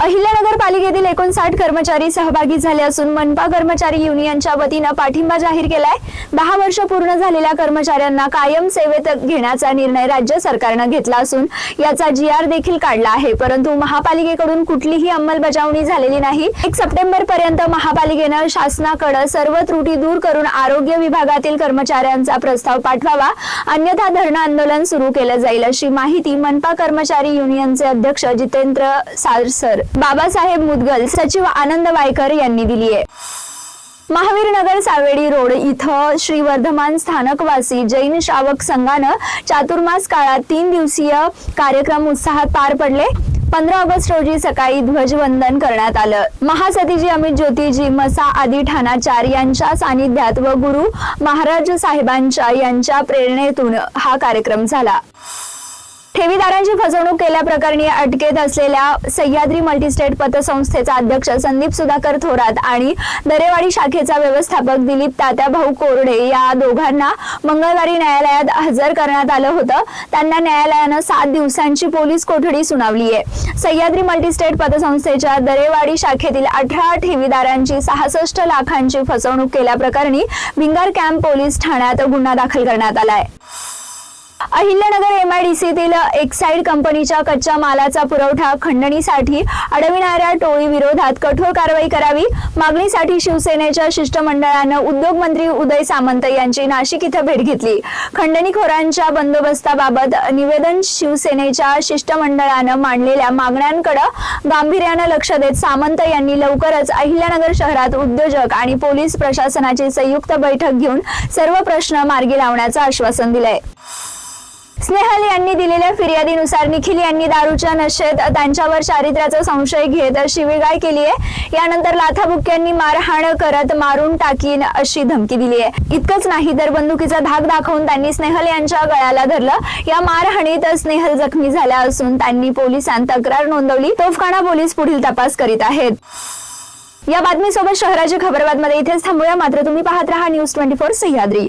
अहिल्यानगर पालिकेतील एकोणसाठ कर्मचारी सहभागी झाले असून मनपा कर्मचारी युनियनच्या वतीनं पाठिंबा जाहीर केलाय. दहा वर्ष पूर्ण झालेल्या कर्मचाऱ्यांना कायम सेवेत घेण्याचा निर्णय राज्य सरकारनं घेतला असून याचा जी आर देखील काढला आहे. परंतु महापालिकेकडून कुठलीही अंमलबजावणी झालेली नाही. एक सप्टेंबर पर्यंत महापालिकेनं शासनाकडे सर्व त्रुटी दूर करून आरोग्य विभागातील कर्मचाऱ्यांचा प्रस्ताव पाठवावा. अन्यथा धरणं आंदोलन सुरू केलं जाईल अशी माहिती मनपा कर्मचारी युनियनचे अध्यक्ष जितेंद्र सारसर बाबासाहेब मुदगल सचिव आनंद वायकर यांनी दिली आहे. महावीर नगर सावेडी रोड इथं श्री वर्धमान स्थानकवासी जैन श्रावक संघानं चातुर्मास काळात तीन दिवसीय कार्यक्रम उत्साहात पार पडले. पंधरा ऑगस्ट रोजी सकाळी ध्वजवंदन करण्यात आलं. महासतीजी अमित ज्योतिजी मसा आदी ठाणाचार यांच्या सानिध्यात व गुरु महाराज साहेबांच्या यांच्या प्रेरणेतून हा कार्यक्रम झाला. ठेवीदारांची फसवणूक केल्याप्रकरणी अटकेत असलेल्या सह्याद्री मल्टीस्टेट पतसंस्थेचा अध्यक्ष संदीप सुधाकर थोरात आणि दरेवाडी शाखेचा व्यवस्थापक दिलीप तात्याभाऊ कोरडे या दोघांना मंगळवारी न्यायालयात हजर करण्यात आलं होतं. त्यांना न्यायालयानं सात दिवसांची पोलीस कोठडी सुनावली आहे. सह्याद्री मल्टीस्टेट पतसंस्थेच्या दरेवाडी शाखेतील अठरा ठेवीदारांची सहासष्ट लाखांची फसवणूक केल्याप्रकरणी भिंगार कॅम्प पोलीस ठाण्यात गुन्हा दाखल करण्यात आलाय अहिल्यानगर एमआयडीसीतील एक्साईड कंपनीच्या कच्च्या मालाचा पुरवठा खंडणीसाठी अडविणाऱ्या टोळी विरोधात कठोर कारवाई करावी मागणीसाठी शिवसेनेच्या शिष्टमंडळानं उद्योगमंत्री उदय सामंत यांची नाशिक इथं भेट घेतली. खंडणीखोरांच्या बंदोबस्ताबाबत निवेदन शिवसेनेच्या शिष्टमंडळानं मांडलेल्या मागण्यांकडे गांभीर्यानं लक्ष देत सामंत यांनी लवकरच अहिल्यानगर शहरात उद्योजक आणि पोलीस प्रशासनाची संयुक्त बैठक घेऊन सर्व प्रश्न मार्गी लावण्याचं आश्वासन दिलंय. स्नेहल यांनी दिलेल्या फिर्यादीनुसार निखिल यांनी दारूच्या नशेत त्यांच्यावर चारित्र्याचा संशय घेत शिवीगाळ केली आहे. यानंतर लाथाबुक्यांनी मारहाण करत मारून टाकीन अशी धमकी दिली आहे. इतकंच नाही तर बंदुकीचा धाक दाखवून त्यांनी स्नेहल यांच्या गळ्याला धरलं. या मारहाणीत स्नेहल जखमी झाल्या असून त्यांनी पोलिसांत तक्रार नोंदवली. तोफखाना पोलीस पुढील तपास करीत आहेत. या बातमीसोबत शहराच्या खबरबातमध्ये इथेच थांबूया. मात्र तुम्ही पाहत राहा न्यूज ट्वेंटी फोर सह्याद्री.